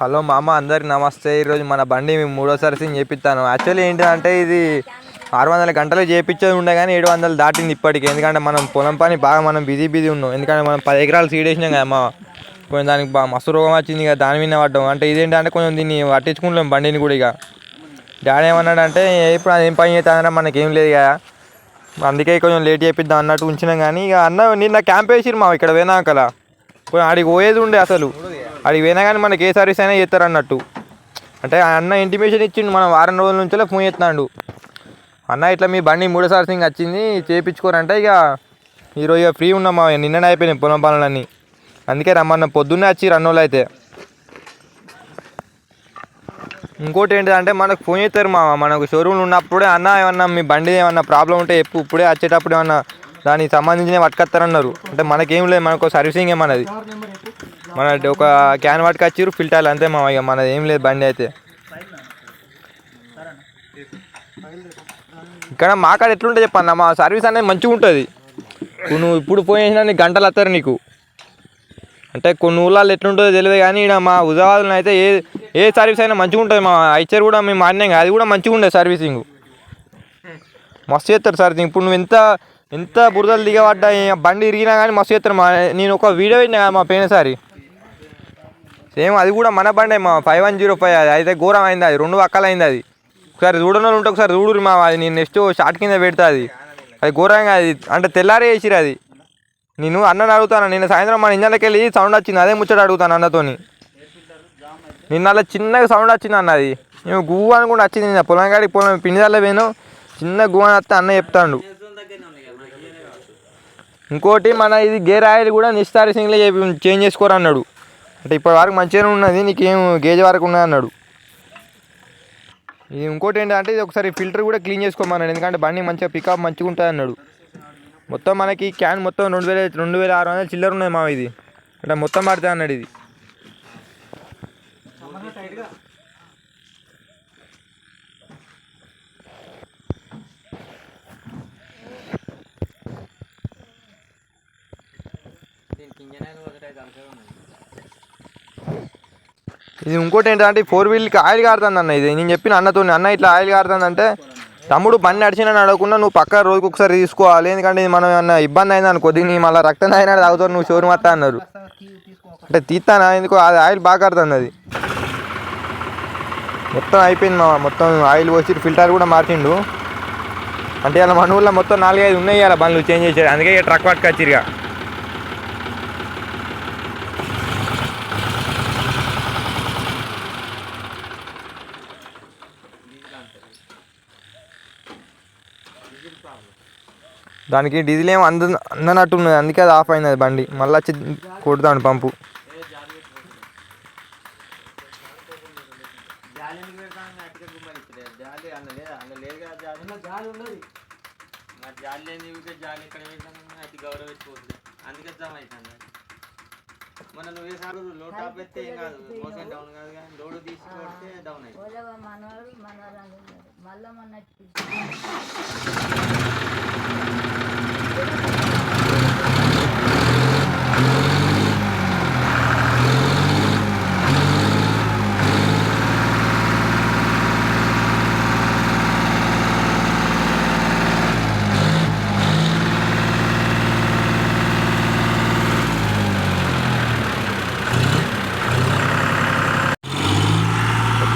Hello మామ అందరికి నమస్తే. ఈరోజు మన బండి మేము మూడోసారి సింగ్ చేపిస్తాను. యాక్చువల్లీ ఏంటంటే ఇది ఆరు వందల గంటలు చేపించేది ఉండే కానీ ఏడు వందలు దాటింది ఇప్పటికి. ఎందుకంటే మనం పొలం పని బాగా మనం బిజీ బిజీ ఉన్నాం. ఎందుకంటే మనం పది ఎకరాలు సీడ్ వేసినాం కదా మా కొంచెం దానికి బాగా మస్తు రోగం వచ్చింది ఇక దాని మీద పడ్డాం. అంటే ఇదేంటంటే కొంచెం దీన్ని పట్టించుకుంటాం బండిని కూడా ఇక. డాడీ ఏమన్నాడంటే ఇప్పుడు అది ఏం పని చేస్తానంటే మనకేం లేదు కదా. అందుకే కొంచెం లేట్ చేపిద్దాం అన్నట్టు ఉంచినాం కానీ ఇక అన్న నిన్న క్యాంప్ వేసిరు మా ఇక్కడ పోయినాకలా పోయి ఆడికి పోయేది ఉండే అసలు. ఆడికి పోయినా కానీ మనకి ఏ సర్వీస్ అయినా చేస్తారు అన్నట్టు. అంటే అన్న ఇంటిమేషన్ ఇచ్చిండు మనం వారం రోజుల నుంచే ఫోన్ చేస్తున్నాడు. అన్న ఇట్లా మీ బండి మూడో సర్వీసింగ్ వచ్చింది చేయించుకోరంటే ఇక. ఈరోజు ఇక ఫ్రీ ఉన్నాం మా నిన్ననే అయిపోయినాయి పొలం పనులన్నీ. అందుకే రమ్మన్న పొద్దున్నే వచ్చి రన్నోళ్ళు అయితే. ఇంకోటి ఏంటంటే మనకు ఫోన్ చేస్తారు మామ మనకు షోరూమ్లో ఉన్నప్పుడే అన్న ఏమన్నా మీ బండి ఏమన్నా ప్రాబ్లం ఉంటే చెప్పు ఇప్పుడే వచ్చేటప్పుడు ఏమన్నా దానికి సంబంధించినవి పట్టుకొస్తారన్నారు. అంటే మనకేం లేదు మనకు సర్వీసింగ్ ఏమన్నది మన ఒక క్యాన్ పట్టుకొచ్చిర్రు ఫిల్టర్లు అంతే మా ఇక మనది ఏం లేదు బండి అయితే. ఇక్కడ మా కాడ ఎట్లుంటుంది చెప్పన్న మా సర్వీస్ అనేది మంచిగా ఉంటుంది. నువ్వు ఇప్పుడు పోయేసినా నీకు గంటలు వస్తారు నీకు. అంటే కొన్ని ఊళ్ళల్లో ఎట్లుంటుందో తెలియదు కానీ ఇక్కడ మా హుజాబాద్లో అయితే ఏ ఏ సర్వీస్ అయినా మంచిగా ఉంటుంది మా ఐచర్ కూడా మేము మారినాం అది కూడా మంచిగా ఉండే సర్వీసింగ్ మస్తు చేస్తారు సార్ ఇప్పుడు నువ్వు ఎంత ఎంత బురదలు దిగబడ్డా బండి ఇరిగినా కానీ మస్తు చేస్తారు. మా నేను ఒక వీడియో పెట్టినా కదా మా పోయినసారి సేమ్ అది కూడా మన బండే మా ఫైవ్ వన్ జీరో ఫైవ్ అది. అయితే ఘోరం అయింది అది. రెండు పక్కలు అయింది అది. ఒకసారి చూడని వాళ్ళు ఉంటే ఒకసారి చూడురు మా అది. నేను నెక్స్ట్ షార్ట్ కింద పెడతా అది. అది ఘోరంగా అది. అంటే తెల్లారే వేసిరు అది. నేను అన్నని అడుగుతాను నిన్న సాయంత్రం మన ఇంజన్లకి వెళ్ళి సౌండ్ వచ్చింది. అదే ముచ్చట అడుగుతాను అన్నతోని. నిన్న అలా చిన్నగా సౌండ్ వచ్చింది అన్న అది. మేము గువ్వు అనుకుంటే వచ్చింది నిన్న. పొలం కాడికి పొలం పిండిదాల్లో పోయిను చిన్న గువ్వు అని వస్తే అన్న చెప్తాడు. ఇంకోటి మన ఇది గేర్ ఆయిల్ కూడా నిస్తారి సింగ్లో చేంజ్ చేసుకోరు అన్నాడు. అంటే ఇప్పటి వరకు మంచిగానే ఉన్నది నీకేం గేజ్ వరకు ఉన్నది అన్నాడు. ఇది ఇంకోటి ఏంటంటే ఇది ఒకసారి ఫిల్టర్ కూడా క్లీన్ చేసుకోమన్నాడు ఎందుకంటే బండి మంచిగా పికప్ మంచిగా ఉంటుంది అన్నాడు. మొత్తం మనకి క్యాన్ మొత్తం రెండు వేల రెండు వేల ఆరు వందల చిల్లర ఉన్నాయి మా ఇది. అంటే మొత్తం పడుతుంది అన్నాడు ఇది. ఇది ఇంకోటి ఏంటంటే ఫోర్ వీల్కి ఆయిల్ కారుతుంది అన్న ఇది. నేను చెప్పిన అన్నతో అన్న ఇట్లా ఆయిల్ కారుతుంది అంటే తమ్ముడు బండి నడిచినా నడవకుండా నువ్వు పక్క రోజుకు ఒకసారి తీసుకోవాలి. ఎందుకంటే ఇది మనం ఏమన్నా ఇబ్బంది అయింది అనుకో దీన్ని మళ్ళీ రక్తం అయినా తాగుతారు నువ్వు షోరూమ్ వస్తా అన్నారు. అంటే తీస్తానా ఎందుకు అది ఆయిల్ బాగా కారుతుంది అది. మొత్తం అయిపోయింది మా మొత్తం ఆయిల్ పోసి ఫిల్టర్ కూడా మార్చిండు. అంటే ఇలా మన ఊళ్ళో మొత్తం నాలుగైదు ఉన్నాయి ఇలా బండ్లు చేంజ్ చేశారు అందుకే ఇక ట్రక్ పట్టుకొచ్చిరుగా దానికి డీజిల్ ఏం అంద అందనట్టు ఉన్నది. అందుకే అది ఆఫ్ అయింది అది బండి. మళ్ళీ వచ్చి కొడతాను పంపు. జాలి లేని జాలి ఇక్కడ అందుకే జమ అవుతుంది. మొన్న నువ్వు వేసారు లో టాప్ ఎత్తే ఏం కాదు మోసం డౌన్ కాదు కానీ లోడు తీసి కొడితే డౌన్ ఓలవ మనవాడు ఉన్నారు. మళ్ళా మొన్న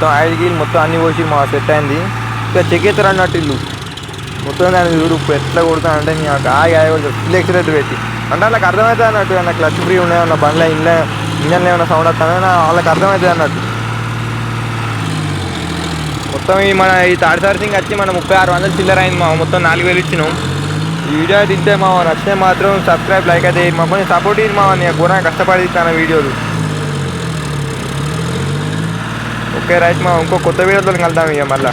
మొత్తం ఆయిల్ గీల్ మొత్తం అన్ని పోసి మా సెట్ అయింది. ఇంకా చెక్ అన్నట్టు ఇల్లు. మొత్తం దాని చూడు ఎట్లా కొడతాను అంటే నీ ఆగి ఆగి కొడుతుంది ఫుల్ ఎక్సలెంట్ పెట్టి. అంటే వాళ్ళకి అర్థమవుతుంది అన్నట్టు ఏమన్నా క్లచ్ ఫ్రీ ఉన్నాయన్న బండ్లో ఇంట్లో ఇంజన్లో ఏమైనా సౌండ్ వస్తానో వాళ్ళకి అర్థమవుతుంది అన్నట్టు. మొత్తం ఈ మన ఈ థర్డ్ సర్వీసింగ్ వచ్చి మన ముప్పై ఆరు వందలు చిల్లర అయింది మా మొత్తం నాలుగు వేలు ఇచ్చినాం. ఈ వీడియో తింటే మా నచ్చితే మాత్రం సబ్స్క్రైబ్ లైక్ అయితే మా సపోర్ట్ ఇది మా నేను ఘోరంగా కష్టపడి ఇస్తాను వీడియోలు. ఓకే రైట్ మా ఇంకో కొత్త వీడియోతో కలుద్దాం ఇక మళ్ళీ.